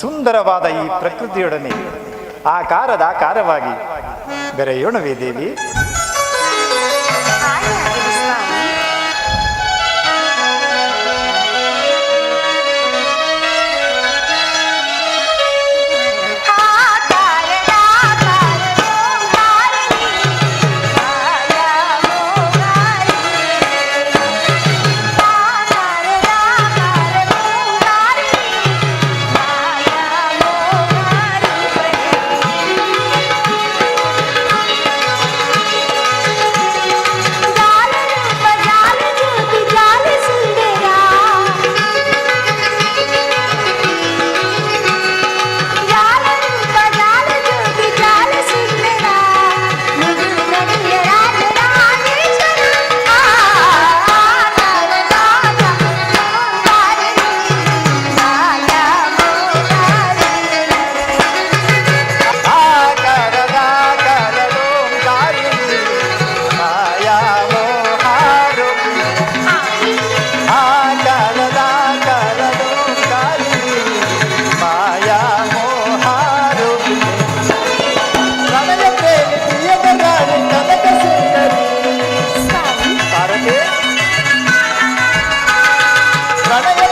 ಸುಂದರವಾದ ಈ ಪ್ರಕೃತಿಯೊಡನೆ ಆಕಾರದ ಆಕಾರವಾಗಿ ಬೆರೆಯೋಣವೇ ದೇವಿ. 来来来。